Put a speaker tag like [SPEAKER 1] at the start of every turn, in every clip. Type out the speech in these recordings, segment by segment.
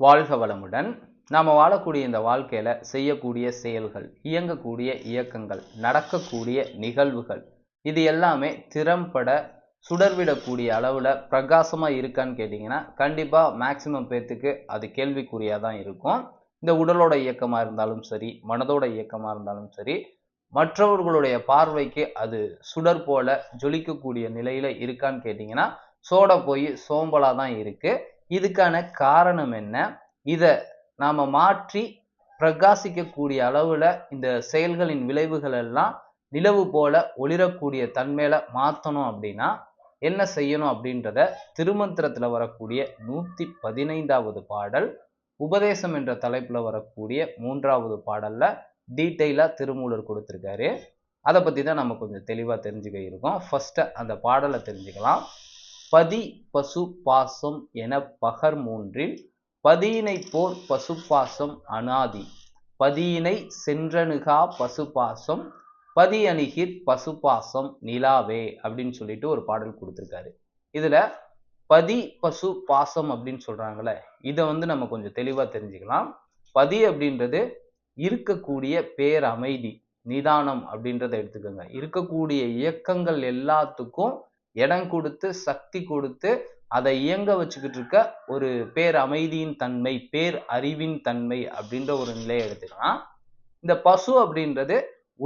[SPEAKER 1] வாழ்க வளமுடன். நாம் வாழக்கூடிய இந்த வாழ்க்கையில் செய்யக்கூடிய செயல்கள் இயங்கக்கூடிய இயக்கங்கள் நடக்கக்கூடிய நிகழ்வுகள் இது எல்லாமே திறம்பட சுடர்விடக்கூடிய அளவில் பிரகாசமாக இருக்கான்னு கேட்டிங்கன்னா கண்டிப்பாக மேக்சிமம் பேர்த்துக்கு அது கேள்விக்குறியாக தான் இருக்கும். இந்த உடலோட இயக்கமாக இருந்தாலும் சரி மனதோட இயக்கமாக இருந்தாலும் சரி மற்றவர்களுடைய பார்வைக்கு அது சுடர் போல ஜொலிக்கக்கூடிய நிலையில் இருக்கான்னு கேட்டிங்கன்னா சோட போய் சோம்பலாக தான் இருக்குது இதுக்கான காரணம் என்ன? இதை நாம் மாற்றி பிரகாசிக்கக்கூடிய அளவில் இந்த செயல்களின் விளைவுகள் எல்லாம் நிலவு போல ஒளிரக்கூடிய தன்மையில மாற்றணும் அப்படின்னா என்ன செய்யணும் அப்படின்றத திருமந்திரத்தில் வரக்கூடிய நூற்றி பதினைந்தாவது பாடல் உபதேசம் என்ற தலைப்பில் வரக்கூடிய மூன்றாவது பாடலில் டீட்டெயிலாக திருமூலர் கொடுத்துருக்காரு. அதை பற்றி தான் நம்ம கொஞ்சம் தெளிவாக தெரிஞ்சுக்க இருக்கோம். ஃபஸ்ட்டு அந்த பாடலை தெரிஞ்சுக்கலாம். பதி பசு பாசம் என பகர் மூன்றில் பதியினை போர் பசுப்பாசம் அனாதி பதியினை சென்றணுகா பசுபாசம் பதி அணுகிற் பசுபாசம் நிலாவே அப்படின்னு சொல்லிட்டு ஒரு பாடல் கொடுத்துருக்காரு. இதுல பதி பசு பாசம் அப்படின்னு சொல்றாங்கல்ல இதை வந்து நம்ம கொஞ்சம் தெளிவாக தெரிஞ்சுக்கலாம். பதி அப்படின்றது இருக்கக்கூடிய பேரமைதி நிதானம் அப்படின்றத எடுத்துக்கோங்க. இருக்கக்கூடிய இயக்கங்கள் எல்லாத்துக்கும் இடம் கொடுத்து சக்தி கொடுத்து அதை இயங்க வச்சுக்கிட்டு இருக்க ஒரு பேர் அமைதியின் தன்மை பேர் அறிவின் தன்மை அப்படின்ற ஒரு நிலையை எடுத்துக்கலாம். இந்த பசு அப்படின்றது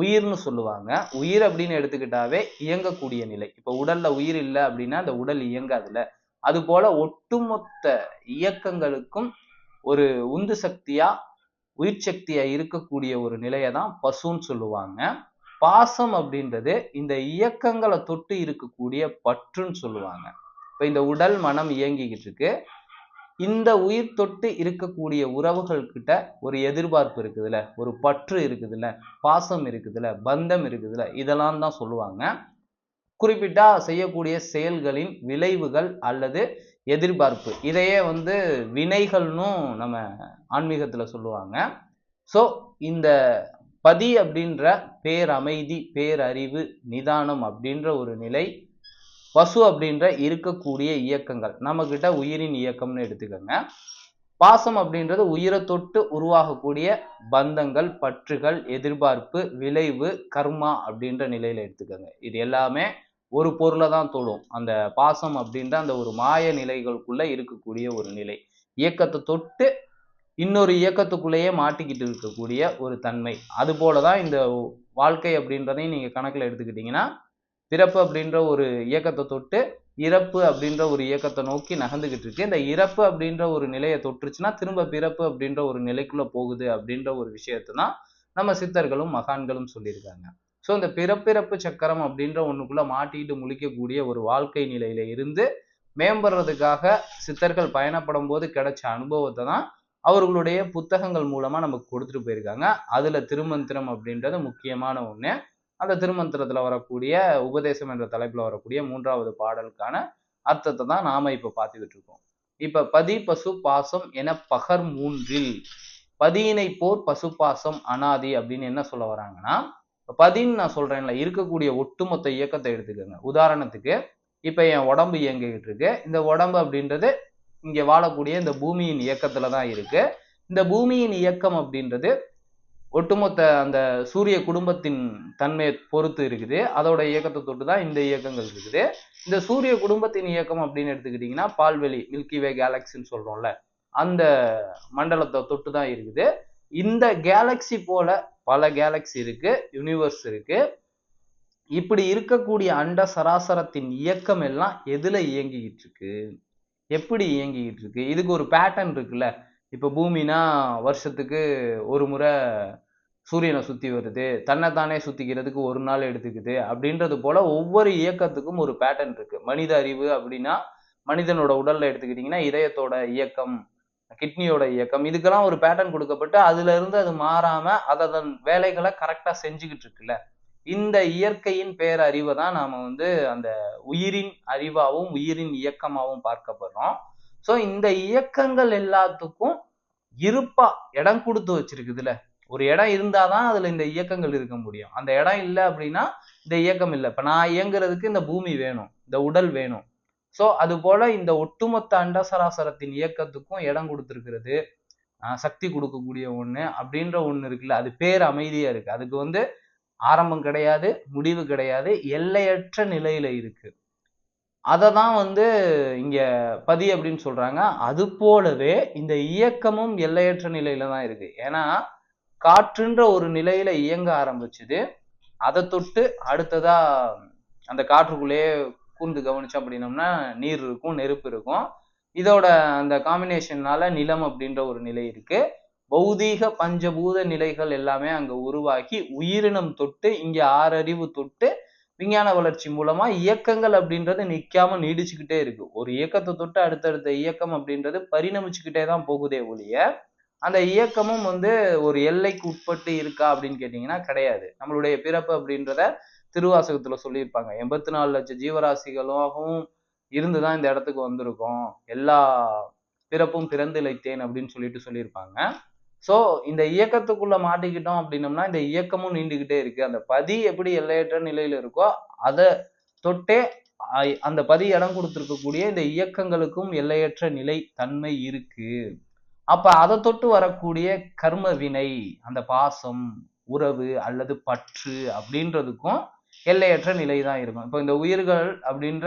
[SPEAKER 1] உயிர்னு சொல்லுவாங்க. உயிர் அப்படின்னு எடுத்துக்கிட்டாவே இயங்கக்கூடிய நிலை. இப்போ உடல்ல உயிர் இல்லை அப்படின்னா அந்த உடல் இயங்காதுல அது போல ஒட்டுமொத்த இயக்கங்களுக்கும் ஒரு உந்து சக்தியா உயிர் சக்தியா இருக்கக்கூடிய ஒரு நிலையை தான் பசுன்னு சொல்லுவாங்க. பாசம் அப்படின்றது இந்த இயக்கங்களை தொட்டு இருக்கக்கூடிய பற்றுன்னு சொல்லுவாங்க. இப்போ இந்த உடல் மனம் இயங்கிக்கிட்டு இருக்கு. இந்த உயிர் தொட்டு இருக்கக்கூடிய உறவுகள் கிட்ட ஒரு எதிர்பார்ப்பு இருக்குதுல்ல ஒரு பற்று இருக்குதுல்ல பாசம் இருக்குதுல்ல பந்தம் இருக்குதுல்ல இதெல்லாம் தான் சொல்லுவாங்க. குறிப்பிட்டா செய்யக்கூடிய செயல்களின் விளைவுகள் அல்லது எதிர்பார்ப்பு. இதையே வந்து வினைகள்னும் நம்ம ஆன்மீகத்தில் சொல்லுவாங்க. ஸோ இந்த பதி அப்படின்ற பேரமைதி பேரறிவு நிதானம் அப்படின்ற ஒரு நிலை பசு அப்படின்ற இருக்கக்கூடிய இயக்கங்கள். நம்ம கிட்ட உயிரின் இயக்கம்னு எடுத்துக்கோங்க. பாசம் அப்படின்றது உயிரை தொட்டு உருவாகக்கூடிய பந்தங்கள் பற்றுகள் எதிர்பார்ப்பு விளைவு கர்மா அப்படின்ற நிலையில எடுத்துக்கோங்க. இது எல்லாமே ஒரு பொருளை தான் தொடும். அந்த பாசம் அப்படின்ற அந்த ஒரு மாய நிலைகளுக்குள்ள இருக்கக்கூடிய ஒரு நிலை. இயக்கத்தை தொட்டு இன்னொரு இயக்கத்துக்குள்ளேயே மாட்டிக்கிட்டு இருக்கக்கூடிய ஒரு தன்மை. அது போலதான் இந்த வாழ்க்கை அப்படின்றதையும் நீங்கள் கணக்கில் எடுத்துக்கிட்டிங்கன்னா பிறப்பு அப்படின்ற ஒரு இயக்கத்தை தொட்டு இறப்பு அப்படின்ற ஒரு இயக்கத்தை நோக்கி நகர்ந்துகிட்டு இருக்கு. இந்த இறப்பு அப்படின்ற ஒரு நிலையை தொட்டுருச்சுன்னா திரும்ப பிறப்பு அப்படின்ற ஒரு நிலைக்குள்ள போகுது அப்படின்ற ஒரு விஷயத்தை தான் நம்ம சித்தர்களும் மகான்களும் சொல்லியிருக்காங்க. ஸோ இந்த பிறப்பிறப்பு சக்கரம் அப்படின்ற ஒன்றுக்குள்ளே மாட்டிக்கிட்டு முழிக்கக்கூடிய ஒரு வாழ்க்கை நிலையில இருந்து மேம்படுறதுக்காக சித்தர்கள் பயணப்படும் போது கிடைச்ச அனுபவத்தை தான் அவர்களுடைய புத்தகங்கள் மூலமா நமக்கு கொடுத்துட்டு போயிருக்காங்க. அதுல திருமந்திரம் அப்படின்றது முக்கியமான ஒண்ணு. அந்த திருமந்திரத்துல வரக்கூடிய உபதேசம் என்ற தலைப்புல வரக்கூடிய மூன்றாவது பாடலுக்கான அர்த்தத்தை தான் நாம இப்ப பார்த்துக்கிட்டு இருக்கோம். இப்ப பதி பசு பாசம் என பகர் மூன்றில். பதியினை போர் பசு பாசம் அனாதி அப்படின்னு என்ன சொல்ல வராங்கன்னா பதின்னு நான் சொல்றேன்ல இருக்கக்கூடிய ஒட்டுமொத்த இயக்கத்தை எடுத்துக்கோங்க. உதாரணத்துக்கு இப்ப என் உடம்பு இயங்கிக்கிட்டு இருக்கு. இந்த உடம்பு அப்படின்றது இங்கே வாழக்கூடிய இந்த பூமியின் இயக்கத்துல தான் இருக்கு. இந்த பூமியின் இயக்கம் அப்படின்றது ஒட்டுமொத்த அந்த சூரிய குடும்பத்தின் தன்மையை பொறுத்து இருக்குது. அதோட இயக்கத்தை தொட்டு தான் இந்த இயக்கங்கள் இருக்குது. இந்த சூரிய குடும்பத்தின் இயக்கம் அப்படின்னு எடுத்துக்கிட்டிங்கன்னா பால்வெளி மில்கிவே கேலக்சின்னு சொல்கிறோம்ல அந்த மண்டலத்தை தொட்டு தான் இருக்குது. இந்த கேலக்சி போல பல கேலக்சி இருக்கு யூனிவர்ஸ் இருக்கு. இப்படி இருக்கக்கூடிய அண்ட சராசரத்தின் இயக்கம் எல்லாம் எதுல இயங்கிக்கிட்டு இருக்கு? எப்படி இயங்கிக்கிட்டு இருக்கு இதுக்கு ஒரு பேட்டர்ன் இருக்குல்ல. இப்போ பூமினா வருஷத்துக்கு ஒரு முறை சூரியனை சுத்தி வருது. தன்னைத்தானே சுத்திக்கிறதுக்கு ஒரு நாள் எடுத்துக்குது. அப்படின்றது போல ஒவ்வொரு இயக்கத்துக்கும் ஒரு பேட்டர்ன் இருக்கு. மனித அறிவு அப்படின்னா மனிதனோட உடல்ல எடுத்துக்கிட்டிங்கன்னா இதயத்தோட இயக்கம் கிட்னியோட இயக்கம். இதுக்கெல்லாம் ஒரு பேட்டர்ன் கொடுக்கப்பட்டு அதுல இருந்து அது மாறாம அதன் வேலைகளை கரெக்டா செஞ்சுக்கிட்டு இருக்குல்ல இந்த இயற்கையின் பேரறிவை தான் நாம வந்து அந்த உயிரின் அறிவாகவும் உயிரின் இயக்கமாகவும் பார்க்கப்படுறோம் ஸோ இந்த இயக்கங்கள் எல்லாத்துக்கும் இருப்பா இடம் கொடுத்து வச்சிருக்குதுல ஒரு இடம் இருந்தாதான் அதுல இந்த இயக்கங்கள் இருக்க முடியும். அந்த இடம் இல்லை அப்படின்னா இந்த இயக்கம் இல்லை. இப்போ நான் இயங்குறதுக்கு இந்த பூமி வேணும் இந்த உடல் வேணும். ஸோ அது போல இந்த ஒட்டுமொத்த அண்டசராசரத்தின் இயக்கத்துக்கும் இடம் கொடுத்துருக்கிறது. சக்தி கொடுக்கக்கூடிய ஒன்று அப்படின்ற ஒன்று இருக்குல்ல. அது பேர் அமைதியா இருக்கு. அதுக்கு வந்து ஆரம்பம் கிடையாது முடிவு கிடையாது எல்லையற்ற நிலையில இருக்கு. அதை தான் வந்து இங்க பதி அப்படின்னு சொல்றாங்க. அது போலவே இந்த இயக்கமும் எல்லையற்ற நிலையில தான் இருக்கு. ஏன்னா காற்றுன்ற ஒரு நிலையில இயங்க ஆரம்பிச்சுது. அதை தொட்டு அடுத்ததா அந்த காற்றுக்குள்ளேயே கூர்ந்து கவனிச்சோம் அப்படின்னோம்னா நீர் இருக்கும் நெருப்பு இருக்கும். இதோட அந்த காம்பினேஷன்னால நிலம் அப்படின்ற ஒரு நிலை இருக்கு. பௌதீக பஞ்சபூத நிலைகள் எல்லாமே அங்க உருவாகி உயிரினம் தொட்டு இங்க ஆறறிவு தொட்டு விஞ்ஞான வளர்ச்சி மூலமா இயக்கங்கள் அப்படின்றது நிக்காம நீடிச்சுக்கிட்டே இருக்கு. ஒரு இயக்கத்தை தொட்டு அடுத்தடுத்த இயக்கம் அப்படின்றது பரிணமிச்சுக்கிட்டே தான் போகுதே ஒழிய அந்த இயக்கமும் வந்து ஒரு எல்லைக்கு உட்பட்டு இருக்கா அப்படின்னு கேட்டீங்கன்னா கிடையாது. நம்மளுடைய பிறப்பு அப்படின்றத திருவாசகத்துல சொல்லியிருப்பாங்க. எண்பத்தி நாலு லட்சம் ஜீவராசிகளாகவும் இருந்துதான் இந்த இடத்துக்கு வந்திருக்கோம். எல்லா பிறப்பும் பிறந்து இழைத்தேன் அப்படின்னு சொல்லிட்டு சொல்லியிருப்பாங்க. ஸோ இந்த இயக்கத்துக்குள்ள மாட்டிக்கிட்டோம் அப்படின்னம்னா இந்த இயக்கமும் நீண்டுகிட்டே இருக்கு. அந்த பதி எப்படி எல்லையற்ற நிலையில இருக்கோ அதை தொட்டே அந்த பதி இடம் கொடுத்துருக்கக்கூடிய இந்த இயக்கங்களுக்கும் எல்லையற்ற நிலை தன்மை இருக்கு. அப்ப அதை தொட்டு வரக்கூடிய கர்ம வினை அந்த பாசம் உறவு அல்லது பற்று அப்படின்றதுக்கும் எல்லையற்ற நிலை தான் இருக்கும். இப்போ இந்த உயிர்கள் அப்படின்ற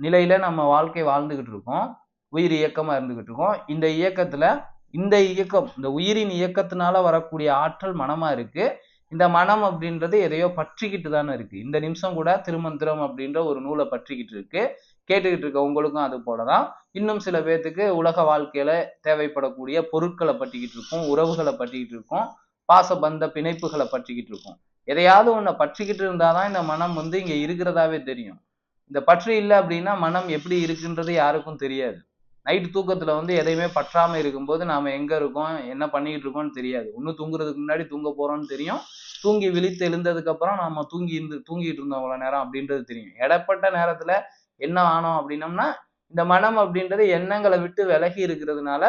[SPEAKER 1] நிலையில நம்ம வாழ்க்கை வாழ்ந்துகிட்டு இருக்கோம். உயிர் இயக்கமா இருந்துகிட்டு இருக்கோம். இந்த இயக்கத்துல இந்த இயக்கம் இந்த உயிரின் இயக்கத்தினால வரக்கூடிய ஆற்றல் மனமா இருக்கு. இந்த மனம் அப்படின்றது எதையோ பற்றிக்கிட்டு தானே இருக்கு. இந்த நிமிஷம் கூட திருமந்திரம் அப்படின்ற ஒரு நூலை பற்றிக்கிட்டு இருக்கு. கேட்டுக்கிட்டு இருக்க உங்களுக்கும் அது போலதான். இன்னும் சில பேர்த்துக்கு உலக வாழ்க்கையில தேவைப்படக்கூடிய பொருட்களை பற்றிக்கிட்டு இருக்கும் உறவுகளை பற்றிக்கிட்டு இருக்கும் பாச பந்த பிணைப்புகளை பற்றிக்கிட்டு இருக்கும். எதையாவது ஒன்றை பற்றிக்கிட்டு இருந்தாதான் இந்த மனம் வந்து இங்க இருக்கிறதாவே தெரியும். இந்த பற்று இல்லை அப்படின்னா மனம் எப்படி இருக்குன்றது யாருக்கும் தெரியாது. நைட்டு தூக்கத்துல வந்து எதையுமே பற்றாம இருக்கும்போது நாம எங்க இருக்கோம் என்ன பண்ணிக்கிட்டு இருக்கோம்னு தெரியாது. ஒண்ணு தூங்குறதுக்கு முன்னாடி தூங்க போறோம்னு தெரியும். தூங்கி விழித்து எழுந்ததுக்கு அப்புறம் நாம தூங்கி இருந்து தூங்கிட்டு இருந்தோம் அவ்வளவு நேரம் அப்படின்றது தெரியும். இடப்பட்ட நேரத்துல என்ன ஆனோம் அப்படின்னம்னா இந்த மனம் அப்படின்றது எண்ணங்களை விட்டு விலகி இருக்கிறதுனால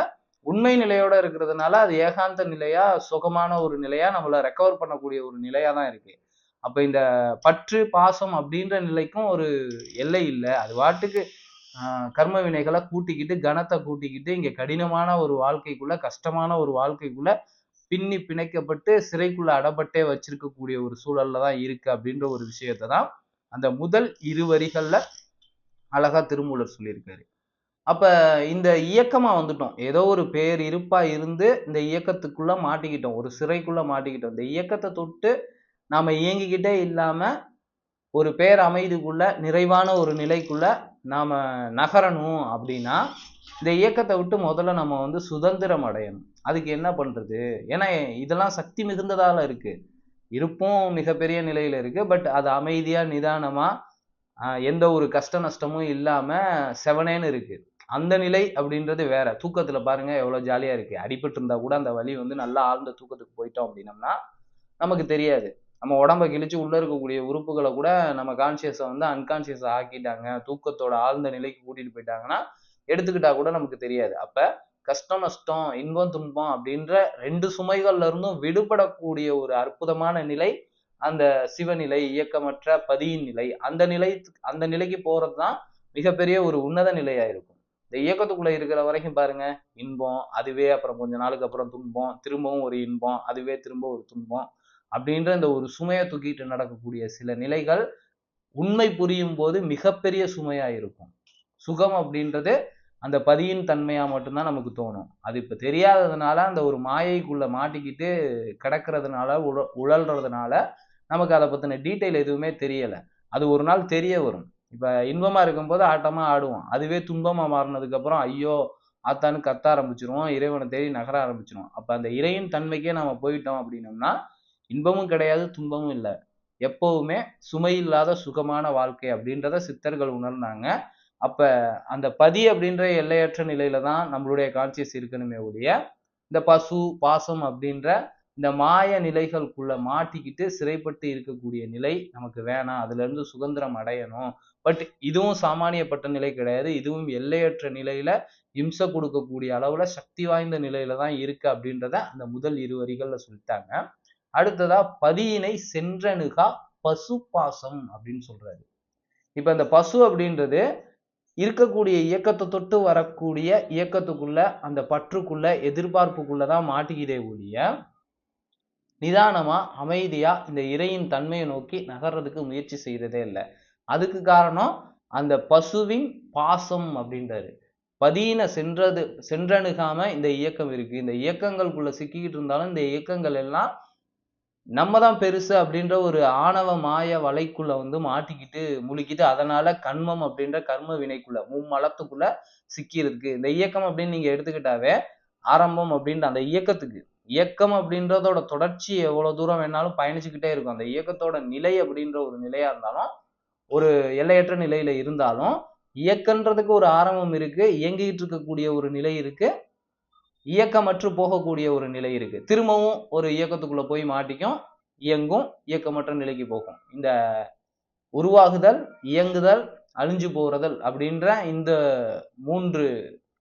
[SPEAKER 1] உண்மை நிலையோட இருக்கிறதுனால அது ஏகாந்த நிலையா சுகமான ஒரு நிலையா நம்மளை ரெக்கவர் பண்ணக்கூடிய ஒரு நிலையா தான் இருக்கு. அப்ப இந்த பற்று பாசம் அப்படின்ற நிலைக்கும் ஒரு எல்லை இல்லை. அது வாட்டுக்கு கர்ம வினைகளை கூட்டிக்கிட்டு கனத்தை கூட்டிக்கிட்டு இங்கே கடினமான ஒரு வாழ்க்கைக்குள்ள கஷ்டமான ஒரு வாழ்க்கைக்குள்ள பின்னி பிணைக்கப்பட்டு சிறைக்குள்ள அடப்பட்டே வச்சிருக்கக்கூடிய ஒரு சூழல்ல தான் இருக்கு அப்படின்ற ஒரு விஷயத்தை தான் அந்த முதல் இரு வரிகள்ல அழகா திருமூலர் சொல்லியிருக்காரு. அப்ப இந்த இயக்கமா வந்துட்டோம். ஏதோ ஒரு பேர் இருப்பா இருந்து இந்த இயக்கத்துக்குள்ள மாட்டிக்கிட்டோம். ஒரு சிறைக்குள்ள மாட்டிக்கிட்டோம். இந்த இயக்கத்தை தொட்டு நாம இயங்கிக்கிட்டே இல்லாம ஒரு பேர் அமைதிக்குள்ள நிறைவான ஒரு நிலைக்குள்ள நாம் நகரணும் அப்படின்னா இந்த இயக்கத்தை விட்டு முதல்ல நம்ம வந்து சுதந்திரம் அடையணும். அதுக்கு என்ன பண்ணுறது ஏன்னா இதெல்லாம் சக்தி மிகுந்ததால் இருக்குது இருப்பும் மிகப்பெரிய நிலையில் இருக்குது பட் அது அமைதியாக நிதானமாக எந்த ஒரு கஷ்ட நஷ்டமும் இல்லாமல் செவனேன்னு இருக்குது அந்த நிலை அப்படின்றது வேற. தூக்கத்தில் பாருங்க எவ்வளோ ஜாலியாக இருக்குது அடிபட்டு இருந்தால் கூட அந்த வலி வந்து நல்லா ஆழ்ந்த தூக்கத்துக்கு போயிட்டோம் அப்படின்னம்னா நமக்கு தெரியாது. நம்ம உடம்ப கிழிச்சு உள்ள இருக்கக்கூடிய உறுப்புகளை கூட நம்ம கான்சியஸை வந்து அன்கான்சியஸ் ஆக்கிட்டாங்க. தூக்கத்தோட ஆழ்ந்த நிலைக்கு கூட்டிட்டு போயிட்டாங்கன்னா எடுத்துக்கிட்டா கூட நமக்கு தெரியாது. அப்ப கஷ்டம் நஷ்டம் இன்பம் துன்பம் அப்படின்ற ரெண்டு சுமைகள்ல இருந்தும் விடுபடக்கூடிய ஒரு அற்புதமான நிலை அந்த சிவநிலை இயக்கமற்ற பதியின் நிலை. அந்த நிலை அந்த நிலைக்கு போறதுதான் மிகப்பெரிய ஒரு உன்னத நிலையா இருக்கும். இந்த இயக்கத்துக்குள்ள இருக்கிற வரைக்கும் பாருங்க இன்பம் அதுவே அப்புறம் கொஞ்ச நாளுக்கு அப்புறம் துன்பம் திரும்பவும் ஒரு இன்பம் அதுவே திரும்ப ஒரு துன்பம். அப்படின்ற இந்த ஒரு சுமையை தூக்கிட்டு நடக்கக்கூடிய சில நிலைகள் உண்மை புரியும் போது மிகப்பெரிய சுமையா இருக்கும். சுகம் அப்படின்றது அந்த பதியின் தன்மையா மட்டும்தான் நமக்கு தோணும். அது இப்ப தெரியாததுனால அந்த ஒரு மாயைக்குள்ள மாட்டிக்கிட்டு கிடக்கிறதுனால உழ உழல்றதுனால நமக்கு அதை பத்தின டீட்டெயில் எதுவுமே தெரியல. அது ஒரு நாள் தெரிய வரும். இப்ப இன்பமா இருக்கும்போது ஆட்டமா ஆடுவோம். அதுவே துன்பமா மாறினதுக்கு அப்புறம் ஐயோ ஆத்தான்னு கத்த ஆரம்பிச்சிருவோம். இறைவனை தேடி நகர ஆரம்பிச்சிருவோம். அப்ப அந்த இறையின் தன்மைக்கே நம்ம போயிட்டோம் அப்படின்னோம்னா இன்பமும் கிடையாது துன்பமும் இல்லை. எப்பவுமே சுமை இல்லாத சுகமான வாழ்க்கை அப்படின்றத சித்தர்கள் உணர்ந்தாங்க. அப்ப அந்த பதி அப்படின்ற எல்லையற்ற நிலையில தான் நம்மளுடைய கான்சியஸ் இருக்கணுமே ஒழிய இந்த பசு பாசம் அப்படின்ற இந்த மாய நிலைகளுக்குள்ள மாட்டிக்கிட்டு சிறைப்பட்டு இருக்கக்கூடிய நிலை நமக்கு வேணாம். அதுல இருந்து சுதந்திரம் அடையணும். பட் இதுவும் சாமானியப்பட்ட நிலை கிடையாது. இதுவும் எல்லையற்ற நிலையில இம்சை கொடுக்கக்கூடிய அளவுல சக்தி வாய்ந்த நிலையில தான் இருக்கு அப்படின்றத அந்த முதல் இரு வரிகள்ல சொல்லிட்டாங்க. அடுத்ததா பதியினை சென்றணுகா பசு பாசம் அப்படின்னு சொல்றாரு. இப்ப இந்த பசு அப்படின்றது இருக்கக்கூடிய இயக்கத்தை தொட்டு வரக்கூடிய இயக்கத்துக்குள்ள அந்த பற்றுக்குள்ள எதிர்பார்ப்புக்குள்ளதான் மாட்டிக்கிதே ஒழிய நிதானமா அமைதியா இந்த இறையின் தன்மையை நோக்கி நகர்றதுக்கு முயற்சி செய்யறதே இல்லை. அதுக்கு காரணம் அந்த பசுவின் பாசம் அப்படின்றாரு. பதியின சென்றது சென்றணுகாம இந்த இயக்கம் இருக்கு. இந்த இயக்கங்களுக்குள்ள சிக்கிக்கிட்டு இருந்தாலும் இந்த இயக்கங்கள் எல்லாம் நம்ம தான் பெருசு அப்படின்ற ஒரு ஆணவ மாய வலைக்குள்ள வந்து மாட்டிக்கிட்டு முழுக்கிட்டு அதனால கண்மம் அப்படின்ற கர்ம வினைக்குள்ள மும்மலத்துக்குள்ள சிக்கியிருக்கு. இந்த இயக்கம் அப்படின்னு நீங்க எடுத்துக்கிட்டாவே ஆரம்பம் அப்படின்ற அந்த இயக்கத்துக்கு. இயக்கம் அப்படின்றதோட தொடர்ச்சி எவ்வளவு தூரம் வேணாலும் பயணிச்சுக்கிட்டே இருக்கும். அந்த இயக்கத்தோட நிலை அப்படின்ற ஒரு நிலையா இருந்தாலும் ஒரு எல்லையற்ற நிலையில இருந்தாலும் இயக்கன்றதுக்கு ஒரு ஆரம்பம் இருக்கு. இயங்கிட்டு இருக்கக்கூடிய ஒரு நிலை இருக்கு. இயக்கமற்று போகக்கூடிய ஒரு நிலை இருக்கு. திரும்பவும் ஒரு இயக்கத்துக்குள்ள போய் மாட்டிக்கும் இயங்கும் இயக்கமற்ற நிலைக்கு போகும். இந்த உருவாகுதல் இயங்குதல் அழிஞ்சு போறதல் அப்படின்ற இந்த மூன்று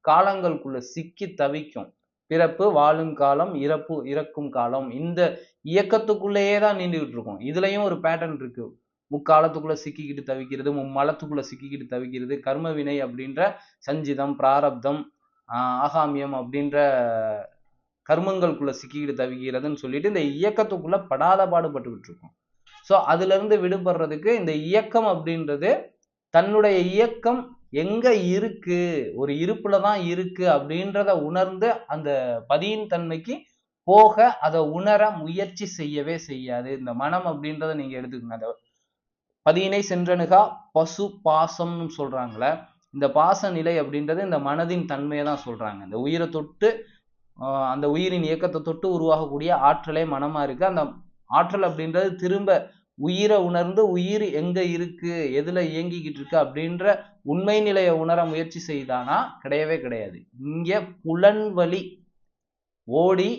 [SPEAKER 1] காலங்களுக்குள்ள சிக்கி தவிக்கும். பிறப்பு வாழும் காலம் இறப்பு இறக்கும் காலம். இந்த இயக்கத்துக்குள்ளேயே தான் நீண்டுகிட்டு இருக்கும். இதுலயும் ஒரு பேட்டர்ன் இருக்கு. முக்காலத்துக்குள்ள சிக்கிக்கிட்டு தவிக்கிறது மும்மலத்துக்குள்ள சிக்கிக்கிட்டு தவிக்கிறது கர்ம வினை அப்படின்ற சஞ்சிதம் பிராரப்தம் ஆகாமியம் அப்படின்ற கர்மங்களுக்குள்ள சிக்கிக்கிட்டு தவிக்கிறதுன்னு சொல்லிட்டு இந்த இயக்கத்துக்குள்ள படாத பாடுபட்டுக்கிட்டு இருக்கும் ஸோ அதுலேருந்து விடுபடுறதுக்கு இந்த இயக்கம் அப்படின்றது தன்னுடைய இயக்கம் எங்க இருக்கு ஒரு இருப்புல தான் இருக்கு அப்படின்றத உணர்ந்து அந்த பதியின் தன்மைக்கு போக அதை உணர முயற்சி செய்யவே செய்யாது. இந்த மனம் அப்படின்றத நீங்க எடுத்துக்கோங்க. அந்த பதியினை சென்றனுகா பசு பாசம்னு சொல்றாங்களே இந்த பாச நிலை அப்படின்றது இந்த மனதின் தன்மையை தான் சொல்றாங்க. இந்த உயிரை தொட்டு அந்த உயிரின் இயக்கத்தை தொட்டு உருவாகக்கூடிய ஆற்றலே மனமா இருக்கு. அந்த ஆற்றல் அப்படின்றது திரும்ப உயிரை உணர்ந்து உயிர் எங்க இருக்கு எதுல இயங்கிக்கிட்டு இருக்கு அப்படின்ற உண்மை நிலையை உணர முயற்சி செய்தானா? கிடையவே கிடையாது. இங்க புலன்வழி ஓடி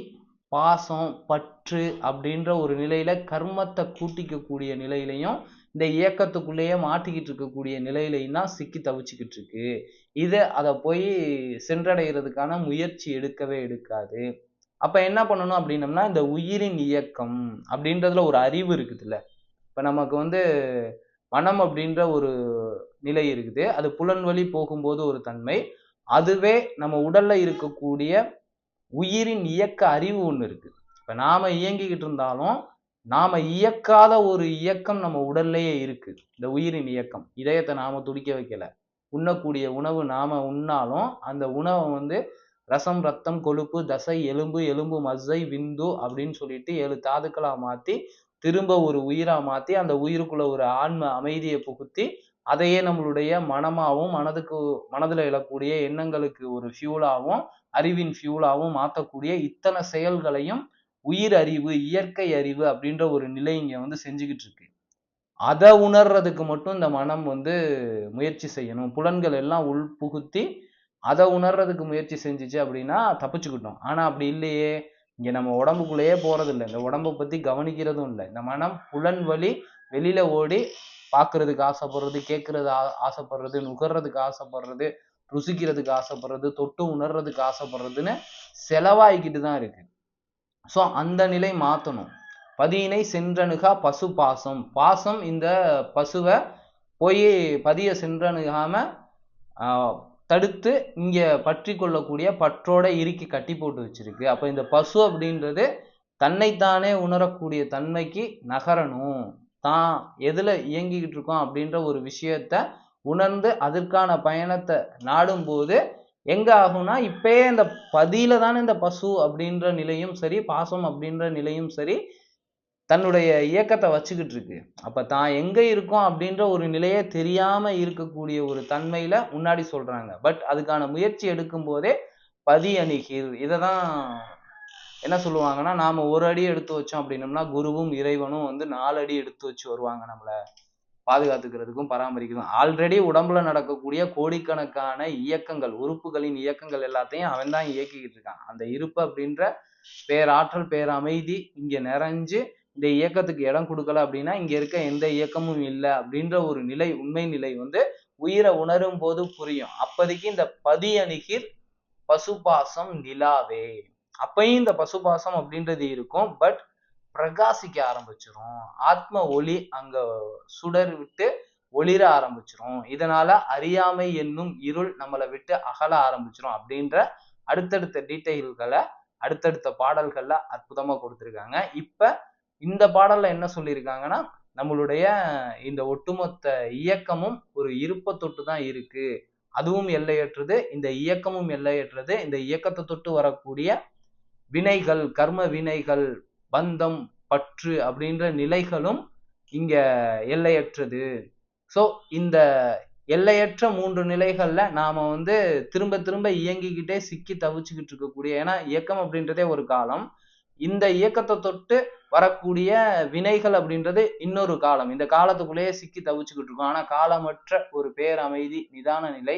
[SPEAKER 1] பாசம் பற்று அப்படின்ற ஒரு நிலையில கர்மத்தை கூட்டிக்கக்கூடிய நிலையிலையும் இந்த இயக்கத்துக்குள்ளேயே மாட்டிக்கிட்டு இருக்கக்கூடிய நிலையிலையும் தான் சிக்கி தவிச்சுக்கிட்டு இருக்கு இதை அதை போய் சென்றடைகிறதுக்கான முயற்சி எடுக்கவே எடுக்காது. அப்ப என்ன பண்ணணும் அப்படின்னம்னா இந்த உயிரின் இயக்கம் அப்படின்றதுல ஒரு அறிவு இருக்குதுல்ல. இப்ப நமக்கு வந்து மனம் அப்படின்ற ஒரு நிலை இருக்குது. அது புலன் வழி போகும்போது ஒரு தன்மை. அதுவே நம்ம உடல்ல இருக்கக்கூடிய உயிரின் இயக்க அறிவு ஒன்று இருக்கு. இப்ப நாம இயங்கிக்கிட்டு இருந்தாலும் நாம இயக்காத ஒரு இயக்கம் நம்ம உடல்லையே இருக்கு. இந்த உயிரின் இயக்கம். இதயத்தை நாம துடிக்க வைக்கல. உண்ணக்கூடிய உணவு நாம உண்ணாலும் அந்த உணவை வந்து ரசம் ரத்தம் கொழுப்பு தசை எலும்பு எலும்பு மஸ்ஸை விந்து அப்படின்னு சொல்லிட்டு ஏழு தாதுக்களா மாத்தி திரும்ப ஒரு உயிரா மாத்தி அந்த உயிருக்குள்ள ஒரு ஆன்ம அமைதியை புகுத்தி அதையே நம்மளுடைய மனமாகவும் மனதுக்கு மனதுல எழக்கூடிய எண்ணங்களுக்கு ஒரு ஃபியூலாகவும் அறிவின் ஃபியூலாகவும் மாற்றக்கூடிய இத்தனை செயல்களையும் உயிர் அறிவு இயற்கை அறிவு அப்படின்ற ஒரு நிலை இங்க வந்து செஞ்சுக்கிட்டு இருக்கு. அதை உணர்றதுக்கு மட்டும் இந்த மனம் வந்து முயற்சி செய்யணும். புலன்கள் எல்லாம் உள் புகுத்தி அதை உணர்றதுக்கு முயற்சி செஞ்சுச்சு அப்படின்னா தப்பிச்சுக்கிட்டோம். ஆனா அப்படி இல்லையே. இங்க நம்ம உடம்புக்குள்ளேயே போறது இல்லை இந்த உடம்பை பத்தி கவனிக்கிறதும் இல்லை. இந்த மனம் புலன் வழி வெளியில ஓடி பார்க்கறதுக்கு ஆசைப்படுறது கேட்கறது ஆ ஆசைப்படுறது நுகர்றதுக்கு ஆசைப்படுறது ருசிக்கிறதுக்கு ஆசைப்படுறது தொட்டு உணர்றதுக்கு ஆசைப்படுறதுன்னு செலவாகிக்கிட்டு தான் இருக்கு. ஸோ அந்த நிலை மாற்றணும் பதியினை சென்றணுகா பசு பாசம். பாசம் இந்த பசுவை போய் பதிய சென்றணுகாமல் தடுத்து இங்கே பற்றி கொள்ளக்கூடிய பற்றோட இறுக்கி கட்டி போட்டு வச்சிருக்கு. அப்போ இந்த பசு அப்படின்றது தன்னைத்தானே உணரக்கூடிய தன்மைக்கு நகரணும். தான் எதில் இயங்கிக்கிட்டு இருக்கோம் அப்படின்ற ஒரு விஷயத்த உணர்ந்து அதற்கான பயணத்தை நாடும்போது எங்கே ஆகும்னா இப்பயே இந்த பதியில தானே இந்த பசு அப்படின்ற நிலையும் சரி பாசம் அப்படின்ற நிலையும் சரி தன்னுடைய இயக்கத்தை வச்சுக்கிட்டு இருக்கு. அப்போ தான் எங்கே இருக்கோம் அப்படின்ற ஒரு நிலையே தெரியாமல் இருக்கக்கூடிய ஒரு தன்மையில் முன்னாடி சொல்கிறாங்க பட் அதுக்கான முயற்சி எடுக்கும் போதே பதி இதை தான் என்ன சொல்லுவாங்கன்னா நாம் ஒரு அடி எடுத்து வச்சோம் அப்படின்னம்னா குருவும் இறைவனும் வந்து நாலு அடி எடுத்து வச்சு வருவாங்க நம்மளை. பாதுகாத்துக்கிறதுக்கும் பராமரிக்கணும் ஆல்ரெடி உடம்புல நடக்கக்கூடிய கோடிக்கணக்கான இயக்கங்கள் உறுப்புகளின் இயக்கங்கள் எல்லாத்தையும் அவன் தான் இயக்கிக்கிட்டு இருக்கான். அந்த இருப்பு அப்படின்ற பேராற்றல் பேரமைதி இங்க நிறைஞ்சு இந்த இயக்கத்துக்கு இடம் கொடுக்கல அப்படின்னா இங்க இருக்க எந்த இயக்கமும் இல்லை அப்படின்ற ஒரு நிலை உண்மை நிலை வந்து உயிரை உணரும் போது புரியும். அப்போதைக்கு இந்த பதி அணுகிர் பசுபாசம் நிலாவே. அப்பயும் இந்த பசுபாசம் அப்படின்றது இருக்கும். பட் பிரகாசிக்க ஆரம்பிச்சிரும். ஆத்ம ஒளி அங்க சுடர் விட்டு ஒளிர ஆரம்பிச்சிரும். இதனால அறியாமை என்னும் இருள் நம்மளை விட்டு அகல ஆரம்பிச்சிரும் அப்படின்ற அடுத்தடுத்த டீட்டெயில்களை அடுத்தடுத்த பாடல்கள்ல அற்புதமா கொடுத்துருக்காங்க. இப்ப இந்த பாடல்ல என்ன சொல்லியிருக்காங்கன்னா நம்மளுடைய இந்த ஒட்டுமொத்த இயக்கமும் ஒரு இருப்ப தொட்டு தான் இருக்கு. அதுவும் எல்லையற்றது. இந்த இயக்கமும் எல்லையற்றது. இந்த இயக்கத்தை தொட்டு வரக்கூடிய வினைகள் கர்ம வினைகள் பந்தம் பற்று அப்படின்ற நிலைகளும் இங்க எல்லையற்றது. ஸோ இந்த எல்லையற்ற மூன்று நிலைகள்ல நாம வந்து திரும்ப திரும்ப இயங்கிக்கிட்டே சிக்கி தவிச்சுக்கிட்டு இருக்கக்கூடிய ஏன்னா இயக்கம் அப்படின்றதே ஒரு காலம். இந்த இயக்கத்தை தொட்டு வரக்கூடிய வினைகள் அப்படின்றது இன்னொரு காலம். இந்த காலத்துக்குள்ளேயே சிக்கி தவிச்சுக்கிட்டு இருக்கோம். ஆனா காலமற்ற ஒரு பேரமைதி நிதான நிலை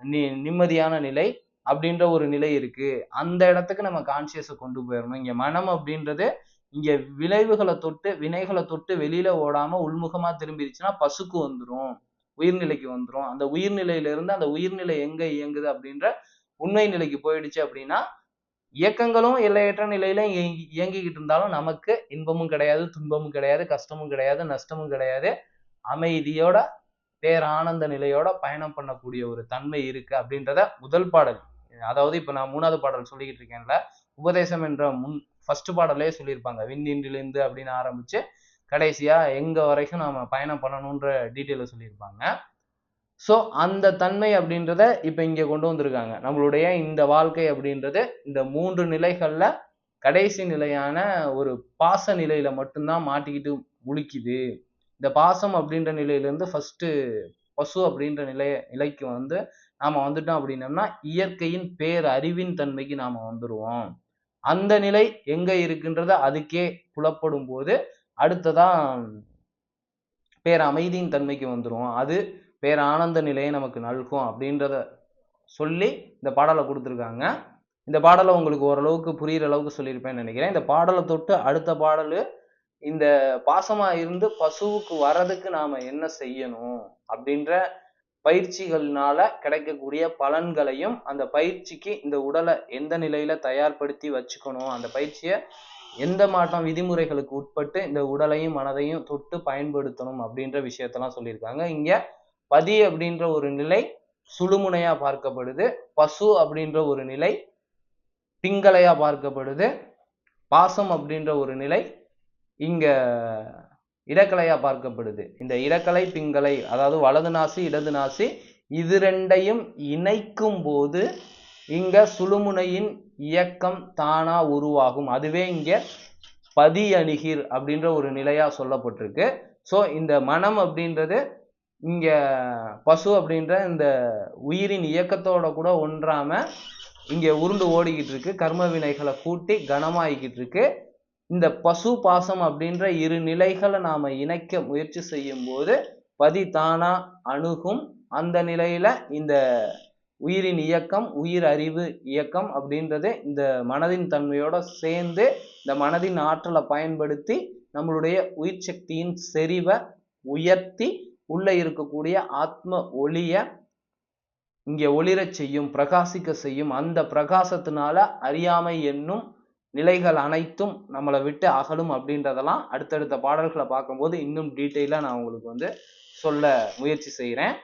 [SPEAKER 1] நி நிம்மதியான நிலை அப்படின்ற ஒரு நிலை இருக்கு. அந்த இடத்துக்கு நம்ம கான்சியஸை கொண்டு போயிடணும். இங்க மனம் அப்படின்றது இங்க விளைவுகளை தொட்டு வினைகளை தொட்டு வெளியில ஓடாம உள்முகமா திரும்பிடுச்சுன்னா பசுக்கு வந்துடும் உயிர்நிலைக்கு வந்துடும் அந்த உயிர்நிலையில இருந்து அந்த உயிர்நிலை எங்க இயங்குது அப்படின்ற உண்மை நிலைக்கு போயிடுச்சு அப்படின்னா இயக்கங்களும் எல்லையற்ற நிலையில இயங்கி இயங்கிக்கிட்டு இருந்தாலும் நமக்கு இன்பமும் கிடையாது துன்பமும் கிடையாது கஷ்டமும் கிடையாது நஷ்டமும் கிடையாது. அமைதியோட பேரானந்த நிலையோட பயணம் பண்ணக்கூடிய ஒரு தன்மை இருக்கு அப்படின்றத முதல் பாடல். அதாவது இப்போ நான் மூணாவது பாடல் சொல்லிக்கிட்டு இருக்கேன்ல உபதேசம் என்ற முன் ஃபர்ஸ்ட் பாடலே சொல்லியிருப்பாங்க. விண்ணின்றிலிருந்து அப்படின்னு ஆரம்பிச்சு கடைசியா எங்க வரைக்கும் நாம பயணம் பண்ணணுன்ற டீட்டெயில சொல்லியிருப்பாங்க. ஸோ அந்த தன்மை அப்படின்றத இப்போ இங்கே கொண்டு வந்திருக்காங்க. நம்மளுடைய இந்த வாழ்க்கை அப்படின்றது இந்த மூன்று நிலைகளில் கடைசி நிலையான ஒரு பாச நிலையில மட்டும்தான் மாட்டிக்கிட்டு முழிக்குது. இந்த பாசம் அப்படின்ற நிலையிலேருந்து ஃபர்ஸ்ட் பசு அப்படின்ற நிலைய நிலைக்கு வந்து நாம வந்துட்டோம் அப்படின்னம்னா இயற்கையின் பேர் அறிவின் தன்மைக்கு நாம வந்துருவோம். அந்த நிலை எங்க இருக்குன்றத அதுக்கே புலப்படும் போது அடுத்ததான் பேரமைதியின் தன்மைக்கு வந்துடுவோம் அது பேரானந்த ஆனந்த நிலையை நமக்கு நல்கும் அப்படின்றத சொல்லி இந்த பாடலை கொடுத்துருக்காங்க. இந்த பாடலை உங்களுக்கு ஓரளவுக்கு புரியிற அளவுக்கு சொல்லியிருப்பேன்னு நினைக்கிறேன். இந்த பாடலை தொட்டு அடுத்த பாடல் இந்த பாசமா இருந்து பசுவுக்கு வர்றதுக்கு நாம என்ன செய்யணும் அப்படின்ற பயிற்சிகள்னால கிடைக்கக்கூடிய பலன்களையும் அந்த பயிற்சிக்கு இந்த உடலை எந்த நிலையில தயார்படுத்தி வச்சுக்கணும் அந்த பயிற்சியை எந்த மாட்டம் விதிமுறைகளுக்கு உட்பட்டு இந்த உடலையும் மனதையும் தொட்டு பயன்படுத்தணும் அப்படின்ற விஷயத்தெல்லாம் சொல்லியிருக்காங்க. இங்க பதி அப்படின்ற ஒரு நிலை சுழுமுனையா பார்க்கப்படுது பசு அப்படின்ற ஒரு நிலை பிங்களையா பார்க்கப்படுது பாசம் அப்படின்ற ஒரு நிலை இங்க இடக்கலையாக பார்க்கப்படுது. இந்த இடக்கலை பிங்கலை அதாவது வலது நாசி இடது நாசி இது ரெண்டையும் இணைக்கும் போது இங்கே சுழுமுனையின் இயக்கம் தானா உருவாகும். அதுவே இங்கே பதி அணுகிர் அப்படின்ற ஒரு நிலையாக சொல்லப்பட்டிருக்கு. ஸோ இந்த மனம் அப்படின்றது இங்கே பசு அப்படின்ற இந்த உயிரின் இயக்கத்தோட கூட ஒன்றாமல் இங்கே உருண்டு ஓடிக்கிட்டு இருக்கு. கர்ம வினைகளை கூட்டி கனமாகிக்கிட்டு இருக்கு. இந்த பசு பாசம் அப்படின்ற இரு நிலைகளை நாம இணைக்க முயற்சி செய்யும் போது பதி தானா அணுகும் அந்த நிலையில இந்த உயிரின் இயக்கம் உயிர் அறிவு இயக்கம் அப்படின்றது இந்த மனதின் தன்மையோட சேர்ந்து இந்த மனதின் ஆற்றலை பயன்படுத்தி நம்மளுடைய உயிர் சக்தியின் செறிவை உயர்த்தி உள்ள இருக்கக்கூடிய ஆத்ம ஒளிய இங்கே ஒளிரச் செய்யும் பிரகாசிக்க செய்யும். அந்த பிரகாசத்தினால அறியாமை என்னும் நிலைகள் அனைத்தும் நம்மளை விட்டு அகலும் அப்படின்றதெல்லாம் அடுத்தடுத்த பாடல்களை பார்க்கும்போது இன்னும் டீட்டெயிலாக நான் உங்களுக்கு வந்து சொல்ல முயற்சி செய்கிறேன்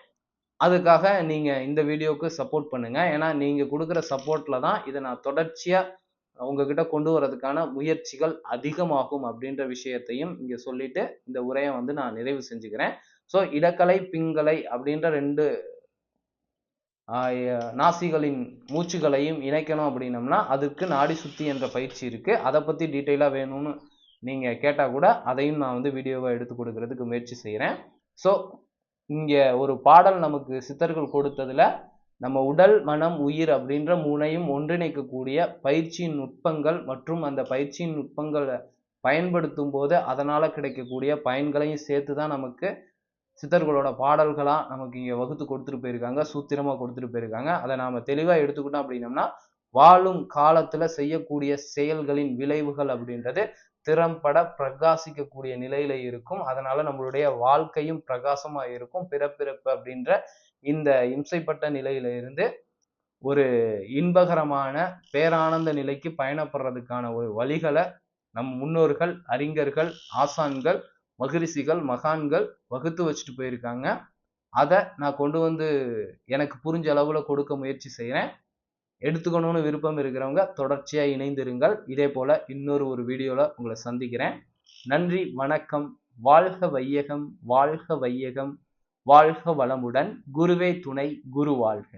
[SPEAKER 1] அதுக்காக நீங்கள் இந்த வீடியோவுக்கு சப்போர்ட் பண்ணுங்கள் ஏன்னா நீங்கள் கொடுக்குற சப்போர்ட்டில் தான் இதை நான் தொடர்ச்சியாக உங்ககிட்ட கொண்டு வரதுக்கான முயற்சிகள் அதிகமாகும் அப்படின்ற விஷயத்தையும் இங்கே சொல்லிட்டு இந்த உரையை வந்து நான் நிறைவு செஞ்சுக்கிறேன். ஸோ இடக்கலை பிங்கலை அப்படின்ற ரெண்டு நாசிகளின் மூச்சுகளையும் இணைக்கணும் அப்படின்னம்னா அதுக்கு நாடி சுத்தி என்ற பயிற்சி இருக்கு. அதை பத்தி டீட்டெயிலாக வேணும்னு நீங்க கேட்டால் கூட அதையும் நான் வந்து வீடியோவை எடுத்து கொடுக்கறதுக்கு முயற்சி செய்கிறேன் ஸோ இங்கே ஒரு பாடல் நமக்கு சித்தர்கள் கொடுத்ததுல நம்ம உடல் மனம் உயிர் அப்படின்ற மூனையும் ஒன்றிணைக்கக்கூடிய பயிற்சியின் நுட்பங்கள் மற்றும் அந்த பயிற்சியின் நுட்பங்களை பயன்படுத்தும் போது அதனால் கிடைக்கக்கூடிய பயன்களையும் சேர்த்து தான் நமக்கு சித்தர்களோட பாடல்களா நமக்கு இங்கே வகுத்து கொடுத்துட்டு போயிருக்காங்க சூத்திரமா கொடுத்துட்டு போயிருக்காங்க. அதை நாம தெளிவா எடுத்துக்கிட்டோம் அப்படின்னம்னா வாழும் காலத்துல செய்யக்கூடிய செயல்களின் விளைவுகள் அப்படின்றது திறம்பட பிரகாசிக்கக்கூடிய நிலையில இருக்கும். அதனால நம்மளுடைய வாழ்க்கையும் பிரகாசமா இருக்கும். பிறப்பிறப்பு அப்படின்ற இந்த இம்சைப்பட்ட நிலையில இருந்து ஒரு இன்பகரமான பேரானந்த நிலைக்கு பயணப்படுறதுக்கான ஒரு வழிகளை நம் முன்னோர்கள் அறிஞர்கள் ஆசான்கள் மகரிஷிகள் மகான்கள் வகுத்து வச்சுட்டு போயிருக்காங்க. அதை நான் கொண்டு வந்து எனக்கு புரிஞ்ச அளவில் கொடுக்க முயற்சி செய்கிறேன் எடுத்துக்கணும்னு விருப்பம் இருக்கிறவங்க தொடர்ச்சியாக இணைந்திருங்கள். இதே போல் இன்னொரு ஒரு வீடியோவில் உங்களை சந்திக்கிறேன். நன்றி வணக்கம். வாழ்க வையகம் வாழ்க வையகம். வாழ்க வளமுடன். குருவே துணை குரு வாழ்க.